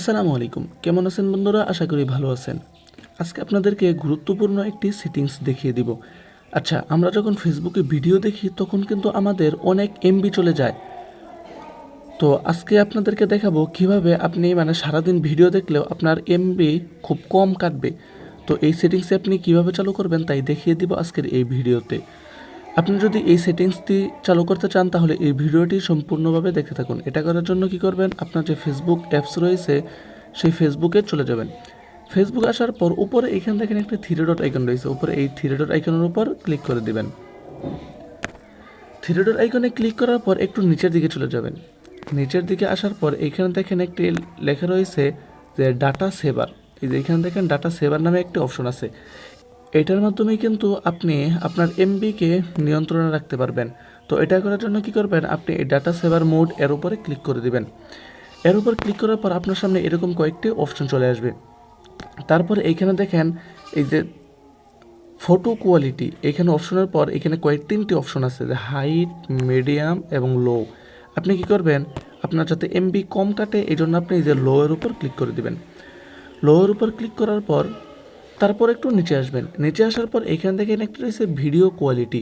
আসসালামু আলাইকুম। কেমন আছেন বন্ধুরা? আশা করি ভালো আছেন। আজকে আপনাদেরকে গুরুত্বপূর্ণ একটি সেটিংস দেখিয়ে দিব। আচ্ছা আমরা যখন ফেসবুকে ভিডিও দেখি, তখন কিন্তু আমাদের অনেক এমবি চলে যায়। তো আজকে আপনাদেরকে দেখাবো কীভাবে আপনি মানে সারাদিন ভিডিও দেখলেও আপনার এমবি খুব কম কাটবে। তো এই সেটিংসে আপনি কীভাবে চালু করবেন তাই দেখিয়ে দিব আজকের এই ভিডিওতে আপনি যদি এই সেটিংসটি চালু করতে চান, তাহলে এই ভিডিওটি সম্পূর্ণভাবে দেখে থাকুন। এটা করার জন্য কি করবেন? আপনার যে ফেসবুক অ্যাপস রয়েছে, সেই ফেসবুকে চলে যাবেন। ফেসবুক আসার পর উপরে এখান দেখেন একটা থ্রি ডট আইকন রয়েছে। উপরে এই থ্রি ডট আইকনের উপর ক্লিক করে দিবেন। থ্রি ডট আইকনে ক্লিক করার পর একটু নিচের দিকে চলে যাবেন। নিচের দিকে আসার পর এখানে দেখেন একটি লেখা রয়েছে যে ডাটা সেভার এই যে এখানে দেখেন ডাটা সেভার নামে একটি অপশন আছে। এটার মাধ্যমে কিন্তু আপনি আপনার এমবিকে নিয়ন্ত্রণে রাখতে পারবেন। তো এটা করার জন্য কি করবেন? আপনি এই ডাটা সেভার মোড এর উপরে ক্লিক করে দিবেন। এর উপর ক্লিক করার পর আপনার সামনে এরকম কয়েকটি অপশন চলে আসবে। তারপর এইখানে দেখেন এই যে ফটো কোয়ালিটি এখানে অপশনের পর এখানে কয়েক তিনটি অপশন আছে, যে হাইট মিডিয়াম এবং লো আপনি কি করবেন? আপনার যাতে এমবি কম কাটে এই জন্য আপনি যে লো এর উপর ক্লিক করে দিবেন। লো এর উপর ক্লিক করার পর তারপর একটু নিচে আসবেন। নিচে আসার পর এখান দেখেন একটা রয়েছে ভিডিও কোয়ালিটি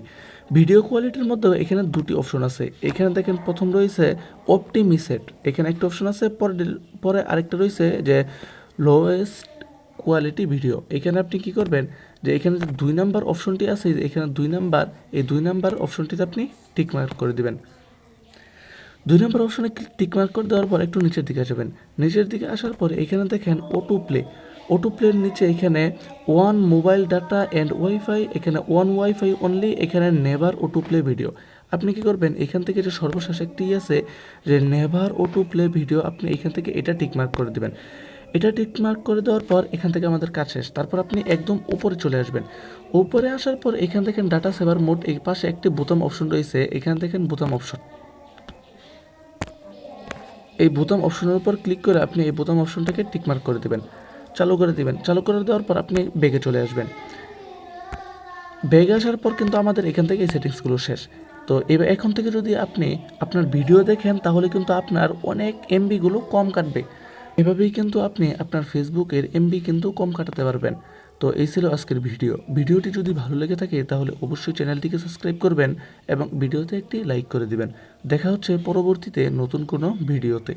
ভিডিও কোয়ালিটির মধ্যেও এখানে দুটি অপশন আছে। এখানে দেখেন প্রথম রয়েছে অপটিমিসেট এখানে একটা অপশন আছে, পরে পরে আরেকটা রয়েছে যে লোয়েস্ট কোয়ালিটি ভিডিও এখানে আপনি কি করবেন যে এখানে যে দুই নাম্বার অপশনটি আছে এখানে দুই নাম্বার এই দুই নাম্বার অপশনটিতে আপনি টিক মার্ক করে দিবেন। দুই নম্বর অপশনে টিক মার্ক করে দেওয়ার পর একটু নিচের দিকে যাবেন নিচের দিকে আসার পর এখানে দেখেন অটো প্লে অটো প্লের নিচে এখানে on mobile data and wifi এখানে ওয়ান ওয়াইফাই অনলি এখানে নেভার অটো প্লে ভিডিও আপনি কি করবেন? এখান থেকে যে সর্বশেষ একটি আছে, যে নেভার অটো প্লে ভিডিও আপনি এখান থেকে এটা টিকমার্ক করে দেবেন। এটা টিকমার্ক করে দেওয়ার পর এখান থেকে আমাদের কাজ শেষ। তারপর আপনি একদম উপরে চলে আসবেন। উপরে আসার পর এখান দেখেন ডাটা সেভার মোড এই পাশে একটি বোতাম অপশন রয়েছে। এখান দেখেন বোতাম অপশন এই বোতাম অপশনের উপর ক্লিক করে আপনি এই বোতাম অপশনটাকে টিকমার্ক করে দেবেন। চালু করে দিবেন। চালু করে দেওয়ার পর আপনি বেগে চলে আসবেন। বেগে আসার পর কিন্তু আমাদের এখান থেকে এই সেটিংসগুলো শেষ। তো এবার এখন থেকে যদি আপনি আপনার ভিডিও দেখেন, তাহলে কিন্তু আপনার অনেক এমবিগুলো কম কাটবে। এভাবেই কিন্তু আপনি আপনার ফেসবুকের এমবি কিন্তু কম কাটাতে পারবেন। তো এই ছিল আজকের ভিডিও। ভিডিওটি যদি ভালো লেগে থাকে, তাহলে অবশ্যই চ্যানেলটিকে সাবস্ক্রাইব করবেন এবং ভিডিওতে একটি লাইক করে দিবেন। দেখা হচ্ছে পরবর্তীতে নতুন কোনো ভিডিওতে।